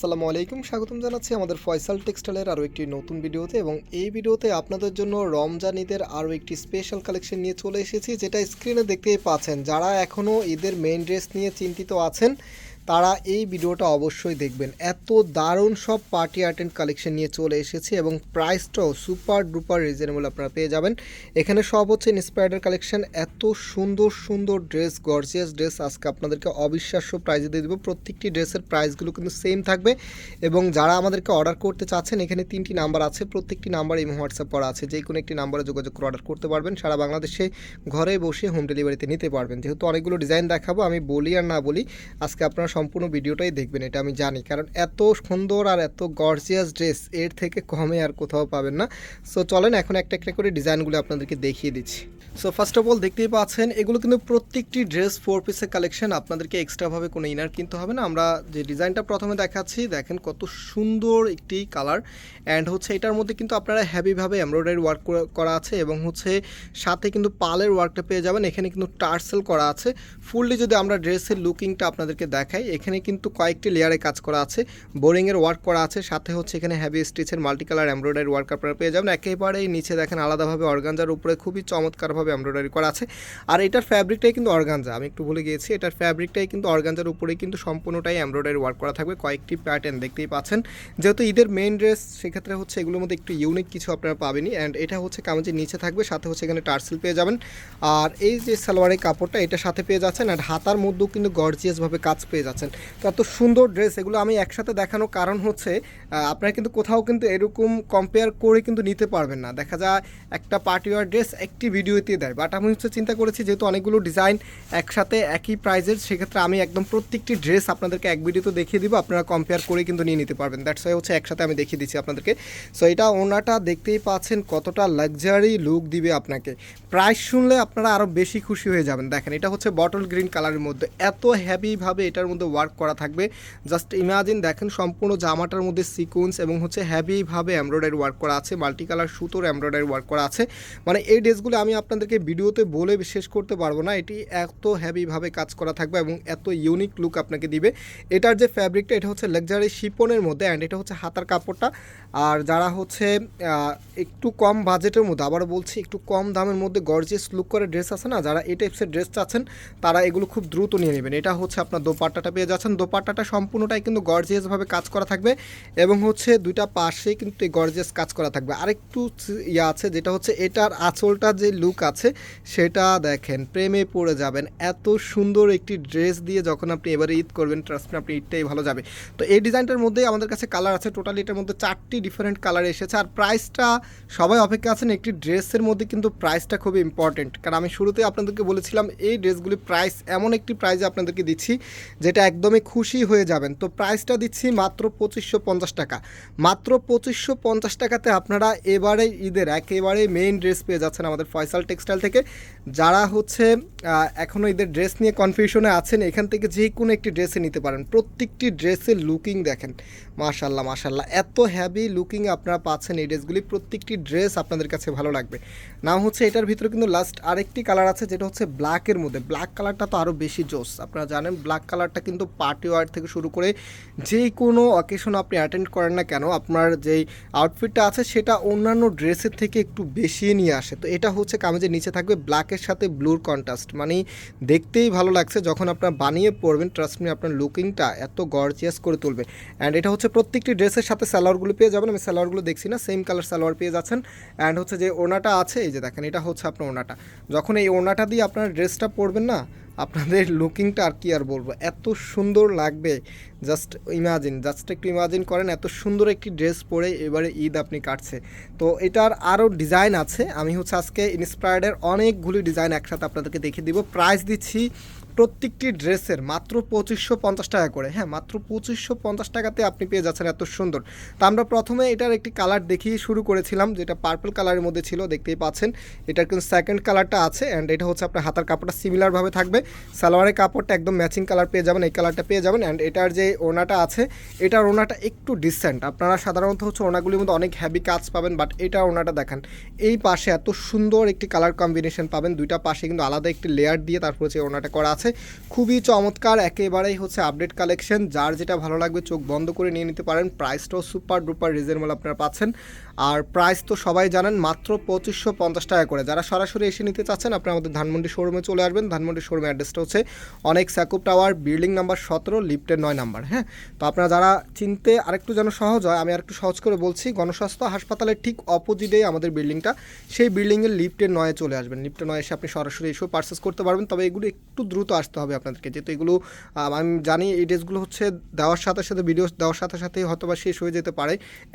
আসসালামু আলাইকুম, স্বাগতম জানাচ্ছি আমাদের ফয়সাল টেক্সটাইলের আরও একটি নতুন ভিডিওতে এবং এই ভিডিওতে আপনাদের জন্য রমজান ঈদের আরও একটি স্পেশাল কালেকশন নিয়ে চলে এসেছি, যেটা স্ক্রিনে দেখতেই পাচ্ছেন। যারা এখনও ঈদের মেন ড্রেস নিয়ে চিন্তিত আছেন তারা এই ভিডিওটা অবশ্যই দেখবেন। এত দারুণ সব পার্টি অ্যান্ড কালেকশন নিয়ে চলে এসেছে এবং প্রাইসটাও সুপার ডুপার রিজনেবল আপনারা পেয়ে যাবেন। এখানে সব হচ্ছে ইন্সপায়ার্ডের কালেকশন এত সুন্দর সুন্দর ড্রেস গর্জিয়াস ড্রেস আজকে আপনাদেরকে অবিশ্বাস্য প্রাইজে দিয়ে দেবো। প্রত্যেকটি ড্রেসের প্রাইসগুলো কিন্তু সেম থাকবে এবং যারা আমাদেরকে অর্ডার করতে চাচ্ছেন, এখানে তিনটি নাম্বার আছে। প্রত্যেকটি নাম্বার এই হোয়াটসঅ্যাপ করা আছে। যে কোনো একটি নাম্বারে যোগাযোগ করে অর্ডার করতে পারবেন। সারা বাংলাদেশে ঘরে বসে হোম ডেলিভারিতে নিতে পারবেন। যেহেতু অনেকগুলো ডিজাইন দেখাবো, আমি বলি আর না বলি, আজকে আপনারা সম্পূর্ণ ভিডিওটাই দেখবেন, এটা আমি জানি। কারণ এত সুন্দর আর এত গর্জিয়াস ড্রেস এর থেকে কমে আর কোথাও পাবেন না। সো চলেন এখন একটা একটা করে ডিজাইনগুলো আপনাদেরকে দেখিয়ে দিচ্ছি। সো ফার্স্ট অফ অল দেখতেই পাচ্ছেন, এগুলো কিন্তু প্রত্যেকটি ড্রেস ফোর পিসের কালেকশন আপনাদেরকে এক্সট্রাভাবে কোনো ইনার কিনতে হবে না। আমরা যে ডিজাইনটা প্রথমে দেখাচ্ছি, দেখেন কত সুন্দর একটি কালার অ্যান্ড হচ্ছে এটার মধ্যে কিন্তু আপনারা হ্যাভিভাবে এমব্রয়ডারি ওয়ার্ক করা আছে এবং হচ্ছে সাথে কিন্তু পালের ওয়ার্কটা পেয়ে যাবেন। এখানে কিন্তু টার্সেল করা আছে। ফুললি যদি আমরা ড্রেসের লুকিংটা আপনাদেরকে দেখাই এখানে কিন্তু কয়েকটি লেয়ারে কাজ করা আছে। বোরিংয়ের ওয়ার্ক করা আছে, সাথে হচ্ছে এখানে হ্যাভি স্টিচের মাল্টিকালার এমব্রয়ডারি ওয়ার্ক আপনারা পেয়ে যাবেন। একেবারেই নিচে দেখেন আলাদাভাবে অর্গানজার উপরে খুবই চমৎকারভাবে এমব্রয়ডারি করা আছে। আর এটার ফ্যাব্রিকটাই কিন্তু অর্গানজা আমি একটু ভুলে গিয়েছি। এটার ফ্যাব্রিকটাই কিন্তু অর্গানজার উপরেই কিন্তু সম্পূর্ণটাই এমব্রয়ডারি ওয়ার্ক করা থাকবে। কয়েকটি প্যাটার্ন দেখতেই পাচ্ছেন। যেহেতু ঈদের মেইন ড্রেস সেক্ষেত্রে হচ্ছে এগুলোর মধ্যে একটু ইউনিক কিছু আপনারা পাবেনই। অ্যান্ড এটা হচ্ছে কামিজের নিচে থাকবে, সাথে হচ্ছে এখানে টার্সেল পেয়ে যাবেন। আর এই যে সালোয়ারের কাপড়টা এটা সাথে পেয়ে যাচ্ছেন। আর হাতার মধ্যেও কিন্তু গর্জিয়াসভাবে কাজ পেয়ে যাচ্ছেন। তো এত সুন্দর ড্রেস এগুলো আমি একসাথে দেখানোর কারণ হচ্ছে আপনারা কিন্তু কোথাও কিন্তু এরকম কম্পেয়ার করে কিন্তু নিতে পারবেন না। দেখা যায় একটা পার্টি ওয়ার ড্রেস একটি ভিডিওতে দেয়। বাট আমি হচ্ছে চিন্তা করেছি, যেহেতু অনেকগুলো ডিজাইন একসাথে একই প্রাইজের সেক্ষেত্রে আমি একদম প্রত্যেকটি ড্রেস আপনাদেরকে এক ভিডিওতে দেখিয়ে দিব। আপনারা কম্পেয়ার করে কিন্তু নিয়ে নিতে পারবেন। দ্যাটস ওয়াই হচ্ছে একসাথে আমি দেখিয়ে দিচ্ছি আপনাদেরকে। সো এটা ওনাটা দেখতেই পাচ্ছেন কতটা লাক্সারি লুক দিবে আপনাকে। প্রাইস শুনলে আপনারা আরও বেশি খুশি হয়ে যাবেন। দেখেন, এটা হচ্ছে বটল গ্রিন কালারের মধ্যে। এত হ্যাপিভাবে এটার মধ্যে ওয়ার্ক করা থাকবে। জাস্ট ইমাজিন দেখেন সম্পূর্ণ জামাটার মধ্যে সিকুয়েন্স এবং হচ্ছে হ্যাভিভাবে এমব্রয়ডারি ওয়ার্ক করা আছে মাল্টি কালার সুতোর এমব্রয়ডারি ওয়ার্ক করা আছে। মানে এই ড্রেসগুলো আমি আপনাদেরকে ভিডিওতে বলে শেষ করতে পারব না, এটি এত হ্যাভিভাবে কাজ করা থাকবে এবং এত ইউনিক লুক আপনাকে দিবে। এটার যে ফ্যাব্রিকটা এটা হচ্ছে লাক্সারি শিপনের মধ্যে অ্যান্ড এটা হচ্ছে হাতার কাপড়টা। আর যারা হচ্ছে একটু কম বাজেটের মধ্যে আবার বলছি, একটু কম দামের মধ্যে গর্জিয়াস লুক করে ড্রেস আছে না, যারা এই টাইপসের ড্রেস চাচ্ছেন, তারা এগুলো খুব দ্রুত নিয়ে নেবেন। এটা হচ্ছে আপনার দোপাট্টাটা পেয়ে যাচ্ছেন। দোপাট্টাটা সম্পূর্ণটাই কিন্তু গর্জিয়াসভাবে কাজ করা থাকবে এবং হচ্ছে দুইটা পাশে কিন্তু এই গর্জিয়াস কাজ করা থাকবে। আরেকটু ইয়ে আছে যেটা হচ্ছে এটার আঁচলটা যে লুক আছে সেটা দেখেন, প্রেমে পড়ে যাবেন। এত সুন্দর একটি ড্রেস দিয়ে যখন আপনি এবারে ঈদ করবেন ট্রাস্ট আপনি ঈদটাই ভালো যাবে। তো এই ডিজাইনটার মধ্যে আমাদের কাছে কালার আছে। টোটালি এটার মধ্যে চারটি ডিফারেন্ট কালার এসেছে। আর প্রাইসটা সবাই অপেক্ষা আছেন একটি ড্রেসের মধ্যে কিন্তু প্রাইসটা খুবই ইম্পর্টেন্ট কারণ আমি শুরুতে আপনাদেরকে বলেছিলাম, এই ড্রেসগুলি প্রাইস এমন একটি প্রাইজে আপনাদেরকে দিচ্ছি, যেটা একদমই খুশি হয়ে যাবেন। তো প্রাইসটা দিচ্ছি মাত্র পঁচিশশো পঞ্চাশ টাকা। মাত্র পঁচিশশো পঞ্চাশ টাকাতে আপনারা এবারে ঈদের একেবারে মেইন ড্রেস পেয়ে যাচ্ছেন আমাদের ফয়সাল টেক্সটাইল থেকে। যারা হচ্ছে এখনও ঈদের ড্রেস নিয়ে কনফিউশনে আছেন, এখান থেকে যে কোনো একটি ড্রেসে নিতে পারেন। প্রত্যেকটি ড্রেসের লুকিং দেখেন। মাশাল্লাহ মাশাল্লাহ এত হ্যাভি লুকিং আপনারা পাচ্ছেন এই ড্রেসগুলি প্রত্যেকটি ড্রেস আপনাদের কাছে ভালো লাগবে। নাম হচ্ছে এটার ভিতরে কিন্তু লাস্ট আরেকটি কালার আছে, যেটা হচ্ছে ব্ল্যাকের মধ্যে। ব্ল্যাক কালারটা তো আরও বেশি জোস। আপনারা জানেন ব্ল্যাক কালারটা কিন্তু পার্টি ওয়ার থেকে শুরু করে যে কোনো অকেশন আপনি অ্যাটেন্ড করেন না কেন, আপনার যেই আউটফিটটা আছে সেটা অন্যান্য ড্রেসের থেকে একটু বেশি নিয়ে আসে। তো এটা হচ্ছে কামেজের নিচে থাকবে ব্ল্যাকের সাথে ব্লুর কন্ট্রাস্ট মানে দেখতেই ভালো লাগছে যখন আপনার বানিয়ে পড়বেন ট্রাস্ট মি আপনার লুকিংটা এত গর্জিয়াস করে তুলবে। অ্যান্ড এটা হচ্ছে প্রত্যেকটি ড্রেসের সাথে সালোয়ারগুলো পেয়ে যাবেন। আমি সালোয়ারগুলো দেখছি না সেম কালার সালোয়ার পেয়ে যাচ্ছেন। অ্যান্ড হচ্ছে যে ওনাটা আছে, এই যে দেখেন, এটা হচ্ছে আপনার ওনাটা যখন এই ওনাটা দিয়ে আপনার ড্রেসটা পরবেন না আপনাদের লুকিংটা আর কি আর বলব? এত সুন্দর লাগবে। জাস্ট ইমাজিন জাস্ট একটু ইমাজিন করেন, এত সুন্দর একটি ড্রেস পরে এবারে ঈদ আপনি কাটছে। তো এটার আরও ডিজাইন আছে। আমি হচ্ছে আজকে ইন্সপায়ার্ডের অনেকগুলি ডিজাইন একসাথে আপনাদেরকে দেখিয়ে দিব। প্রাইস দিচ্ছি প্রত্যেকটি ড্রেসের মাত্র পঁচিশশো পঞ্চাশ টাকা করে। হ্যাঁ মাত্র পঁচিশশো পঞ্চাশ টাকাতে আপনি পেয়ে যাচ্ছেন এত সুন্দর। তো আমরা প্রথমে এটার একটি কালার দেখিয়ে শুরু করেছিলাম, যেটা পার্পল কালারের মধ্যে ছিল, দেখতেই পাচ্ছেন। এটার কিন্তু সেকেন্ড কালারটা আছে অ্যান্ড এটা হচ্ছে আপনার হাতার কাপড়টা সিমিলারভাবে থাকবে। সালোয়ারের কাপড়টা একদম ম্যাচিং কালার পেয়ে যাবেন, এই কালারটা পেয়ে যাবেন অ্যান্ড এটার যে ওনাটা আছে, এটার ওনাটা একটু ডিসেন্ট আপনারা সাধারণত হচ্ছে ওনাগুলির মধ্যে অনেক হ্যাভি কাজ পাবেন বাট এটার ওনাটা দেখান। এই পাশে এত সুন্দর একটি কালার কম্বিনেশন পাবেন, দুইটা পাশে কিন্তু আলাদা একটি লেয়ার দিয়ে তারপর হচ্ছে ওনাটা করা আছে। খুবই চমৎকার, একেবারেই হচ্ছে আপডেট কালেকশন যার যেটা ভালো লাগবে চোখ বন্ধ করে নিয়ে নিতে পারেন। প্রাইসটাও সুপার ডুপার রিজনেবল আপনারা পাচ্ছেন। আর প্রাইস তো সবাই জানেন, মাত্র পঁচিশশো পঞ্চাশ টাকা করে। যারা সরাসরি এসে নিতে চাচ্ছেন, আপনারা আমাদের ধানমন্ডি শোরুমে চলে আসবেন। ধানমন্ডি শোরুমের অ্যাড্রেসটা হচ্ছে অনেক স্যাকুপ টাওয়ার বিল্ডিং নাম্বার সতেরো লিফটের নয় নাম্বার হ্যাঁ? তো আপনারা যারা চিনতে আরেকটু যেন সহজ হয়, আমি আরেকটু সহজ করে বলছি, গণস্বাস্থ্য হাসপাতালের ঠিক অপোজিটেই আমাদের বিল্ডিংটা সেই বিল্ডিংয়ের লিফটের নয়ে চলে আসবেন। লিফটের নয় এসে আপনি সরাসরি এসেও পার্সেস করতে পারবেন। তবে এগুলো একটু দ্রুত আসতে হবে আপনাদেরকে। যেহেতু এগুলো আমি জানি এই ড্রেসগুলো হচ্ছে দেওয়ার সাথে সাথে, ভিডিও দেওয়ার সাথে সাথেই হয়তো বা শেষ হয়ে যেতে পারে।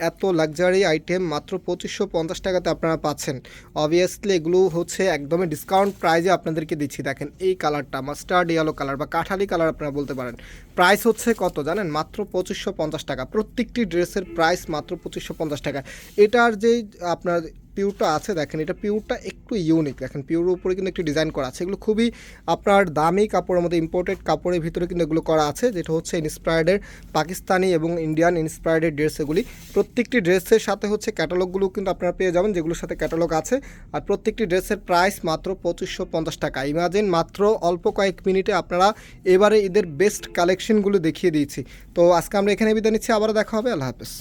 এত লাক্সারি আইটেম মাত্র পঁচিশশো পঞ্চাশ টাকাতে আপনারা পাচ্ছেন। অবভিয়াসলি এগুলো হচ্ছে একদমই ডিসকাউন্ট প্রাইজে আপনাদেরকে দিচ্ছি। দেখেন এই কালারটা মাস্টার্ড ইয়েলো কালার বা কাঠালি কালার আপনারা বলতে পারেন। প্রাইস হচ্ছে কত জানেন? মাত্র পঁচিশশো পঞ্চাশ টাকা। প্রত্যেকটি ড্রেসের প্রাইস মাত্র পঁচিশশো পঞ্চাশ টাকা। এটার যেই আপনার পিউরটা আছে, দেখেন এটা পিউরটা একটু ইউনিক দেখেন পিউরের উপরে কিন্তু একটু ডিজাইন করা আছে। এগুলো খুবই আপনার দামি কাপড়ের মধ্যে ইম্পোর্টেড কাপড়ের ভিতরে কিন্তু এগুলো করা আছে, যেটা হচ্ছে ইন্সপায়ার্ডের পাকিস্তানি এবং ইন্ডিয়ান ইন্সপায়ার্ডের ড্রেস এগুলি। প্রত্যেকটি ড্রেসের সাথে হচ্ছে ক্যাটালগুলো কিন্তু আপনারা পেয়ে যাবেন, যেগুলোর সাথে ক্যাটালগ আছে। আর প্রত্যেকটি ড্রেসের প্রাইস মাত্র পঁচিশশো পঞ্চাশ টাকা। ইমাজিন মাত্র অল্প কয়েক মিনিটে আপনারা এবারে ঈদের বেস্ট কালেকশনগুলো দেখিয়ে দিয়েছি। তো আজকে আমরা এখানে বিদায় নিচ্ছি, আবারও দেখা হবে, আল্লাহ হাফেজ।